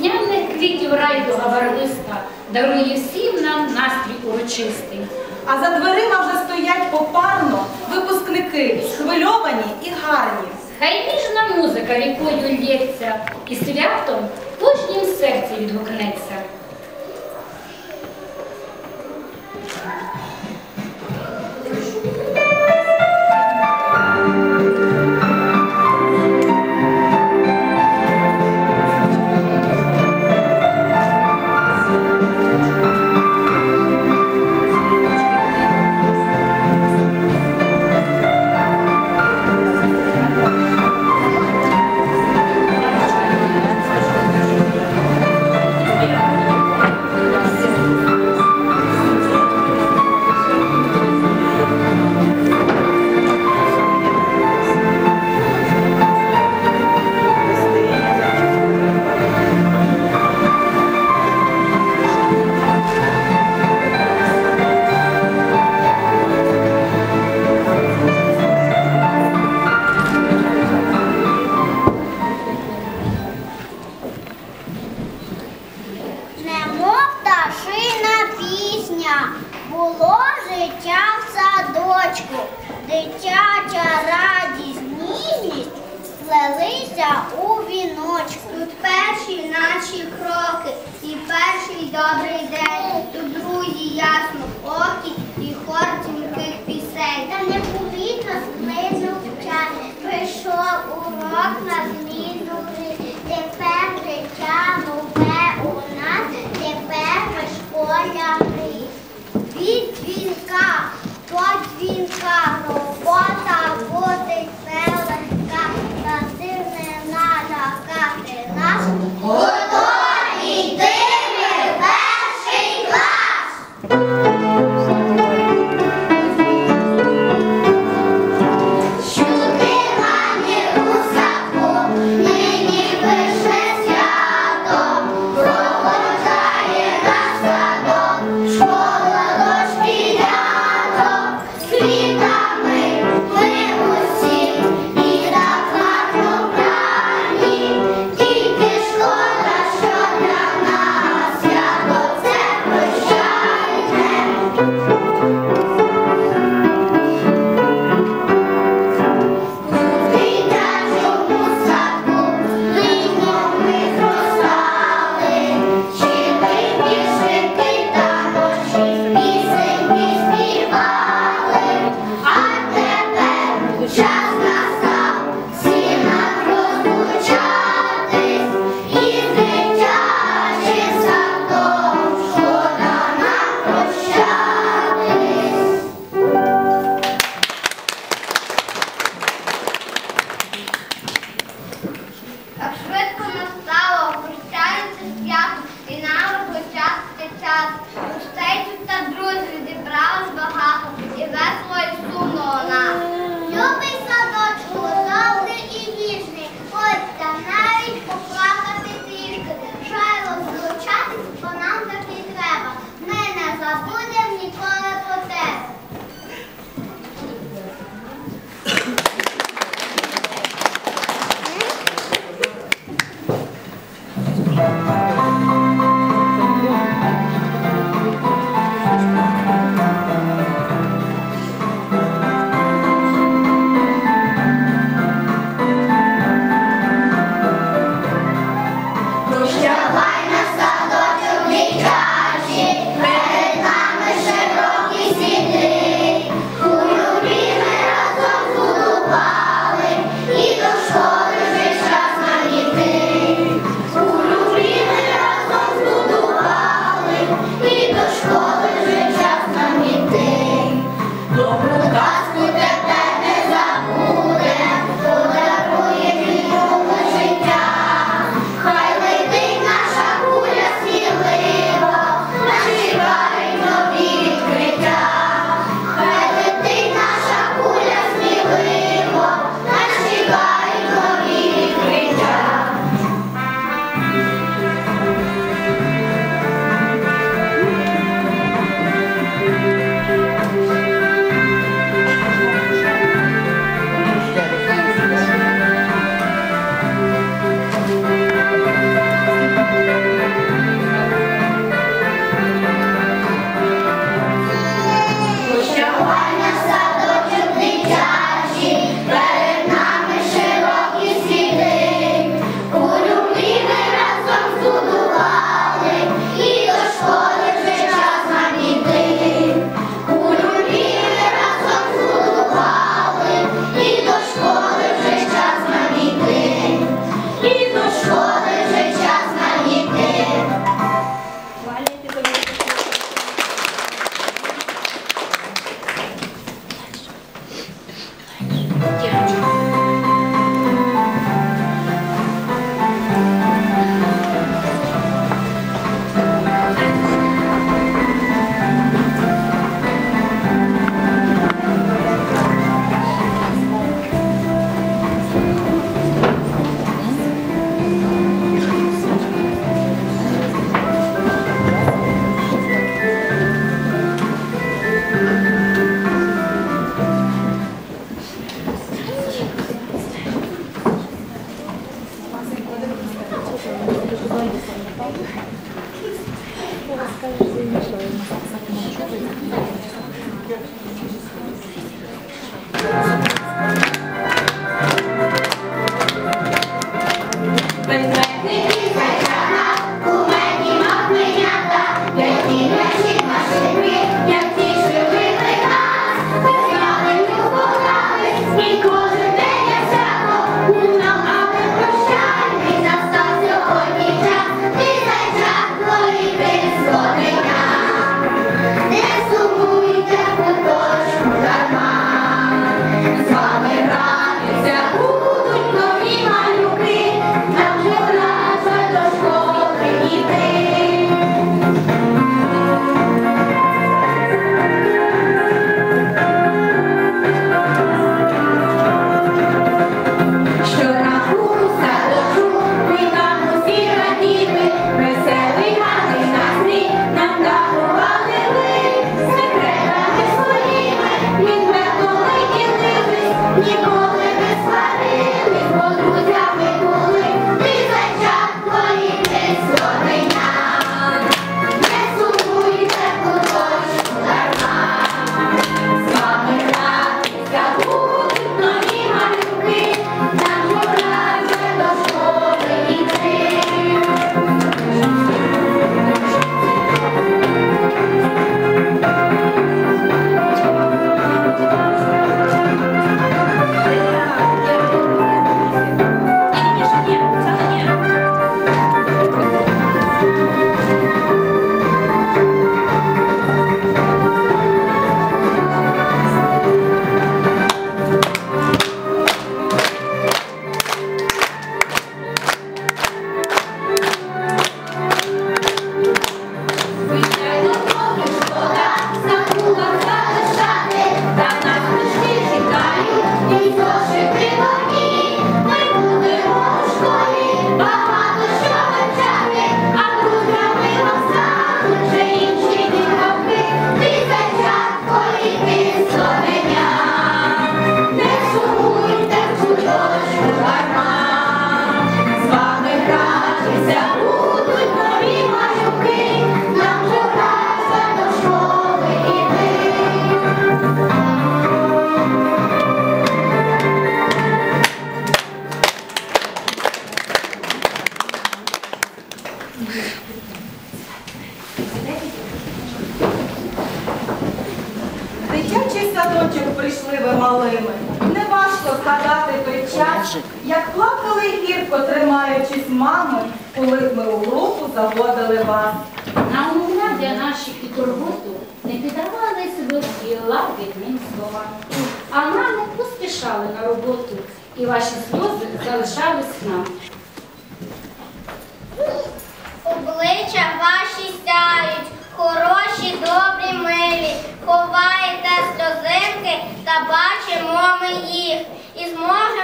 весняних квітів райдуга барвиста дарує всім нам настрій урочистий. А за дверима вже стоять попарно випускники, схвильовані і гарні. Хай ніжна музика вікою лється, і святом в кожнім серці відгукнеться.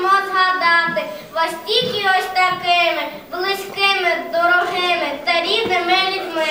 можемо згадати вас тільки ось такими близькими, дорогими та рідними людьми.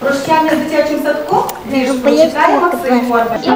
Прощання з дитячим садком, книжку читає Максим Горбач.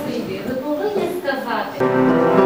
красиві, ви повинні сказати.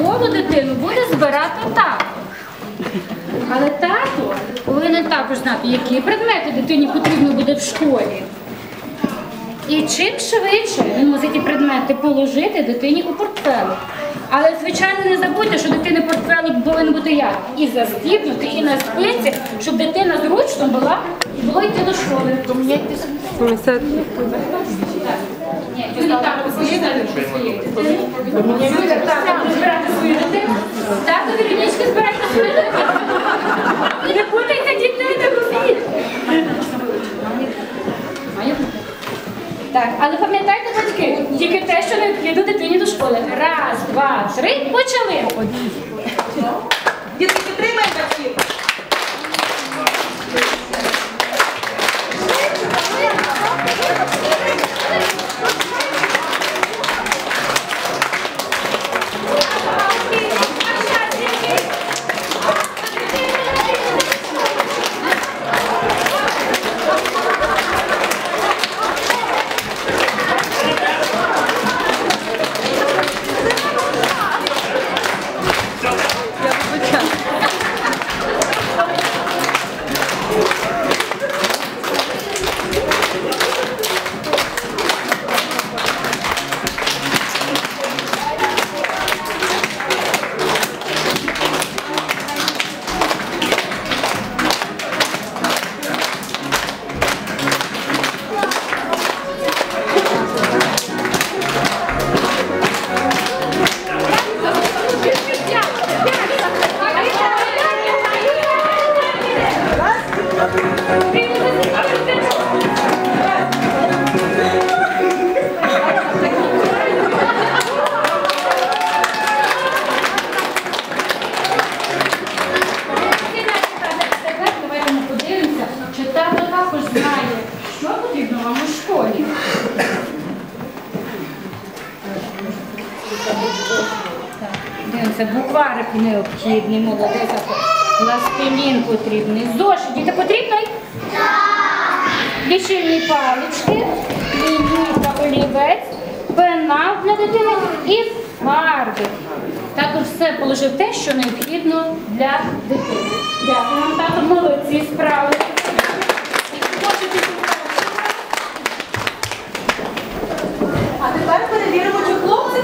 Школу дитину буде збирати тато. Але тато повинен також знати, які предмети дитині потрібно буде в школі. І чим швидше він мусить ті предмети положити дитині у портфелик. Але, звичайно, не забудьте, що дитини портфелик повинен бути як? І застібнутий, і на спинці, щоб дитина зручно була і було йти до школи. Юлі так посидіти своєї дитини. Так, збирати. Тато Вірінічки збирайте дитину. І не путайте дітей та. Має. Так, але пам'ятайте, батьки, тільки те, що необхідно дитині до школи. Раз, два, три, почали. Необхідний, молодець. Пластилін потрібний. Зошит, діти потрібний? Лічильні палички, лінійка, олівець, пенал для дитини і фарби. Також все положив те, що необхідно для дитини. Дякую вам, тато, молодці, справи. А тепер перевіримо, чи хлопців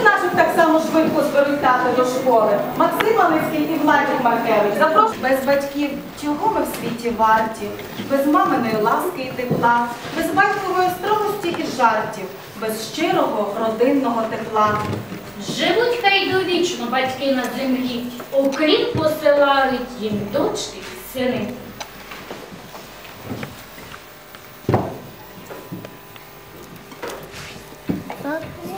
так швидко зберуть тата до школи. Максим Малицький і Владик Маркевич. Запрошую. Без батьків, чого ми в світі варті? Без маминої ласки і тепла, без батькової строгості і жартів, без щирого родинного тепла. Живуть хай довічно батьки на землі, окрім посилають їм дочки й сини. Бойко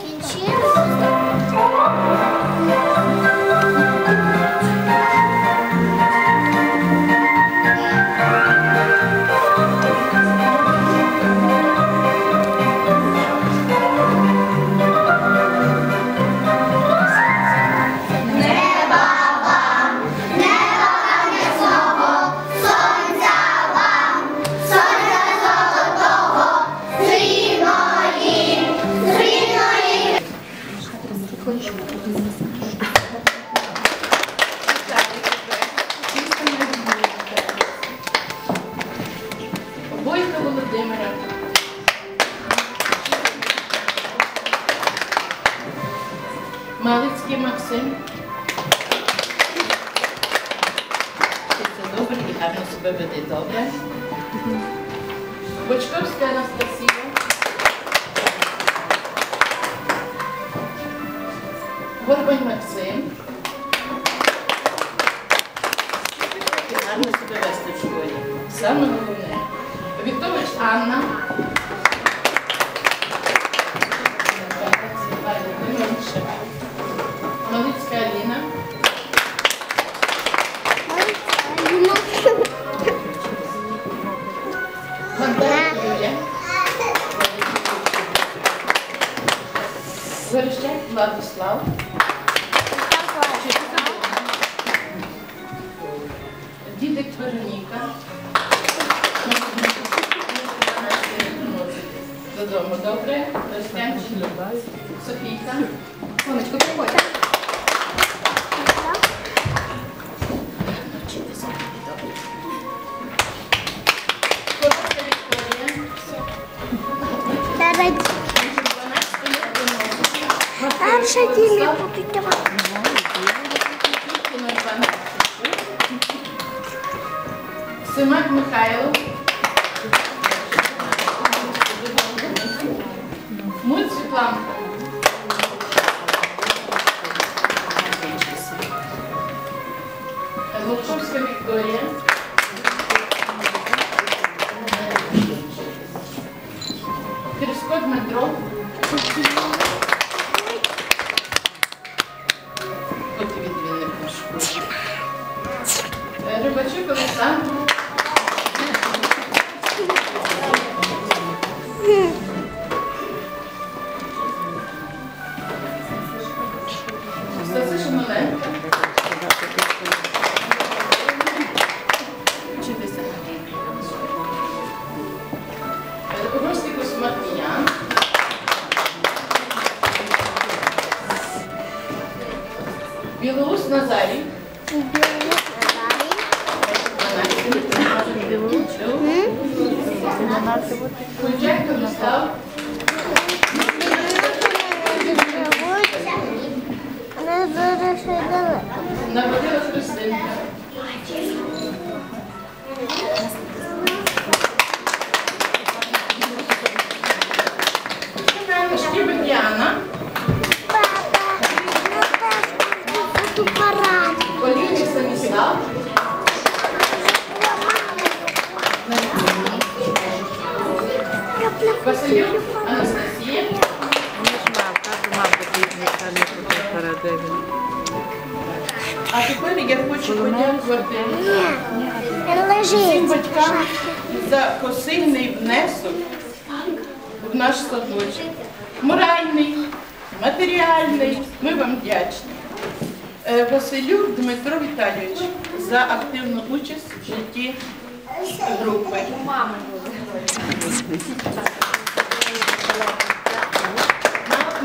І гарно себе веде добре. Бочковська Анастасія. Горбань Максим. Гарно себе вести в школі. Саме головне. Віктович Анна. Serve Isso fica. Pô, mas qualquer coisa. Шаги, я попитала. Сымак Михайлов. voiture comme ça? Діана. Олійник Станіслав. Василюк Анастасія. А тепер я хочу подякувати всім батькам за посильний внесок в наш садочок. Моральний, матеріальний. Ми вам вдячні. Е, Василюк Дмитро Віталійович за активну участь в житті групи.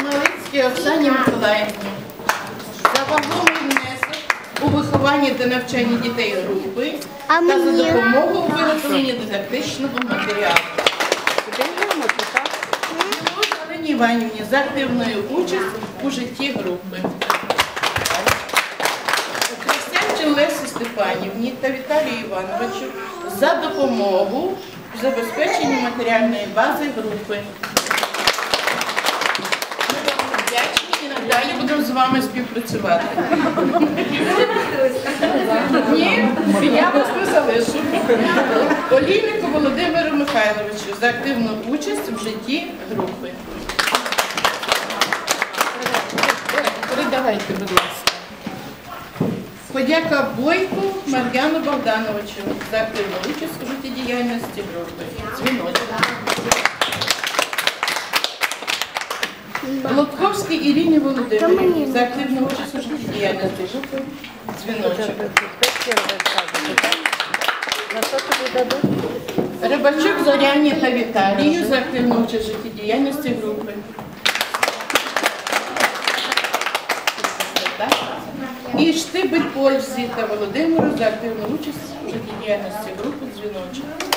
Малицькій Оксані Миколаївні за вагомий внесок у вихованні та навчанні дітей групи та за допомогу у виготовленні дидактичного матеріалу. Білоус Іванівні за активною участь у житті групи. Христянчин Лесі Степанівні та Віталію Івановичу за допомогу в забезпеченні матеріальної бази групи. Ми вам вдячні і надалі будемо з вами співпрацювати. Ні, я вас не залишу. Олійнику Володимиру Михайловичу за активну участь в житті групи. Передавайте, будь ласка. Подяка Бойку Мар'яну Богдановичу за активну участь у життєдіяльності групи. Дзвіночок. Лотковській Іріні Володимирівні за активну участь у життєдіяльності групи. Дзвіночок. Рибачук Зоряні та Віталію за активну участь у життєдіяльності групи. Так. І Штибель Пользі та Володимиру за активну участь у життєдіяльності групи дзвіночок.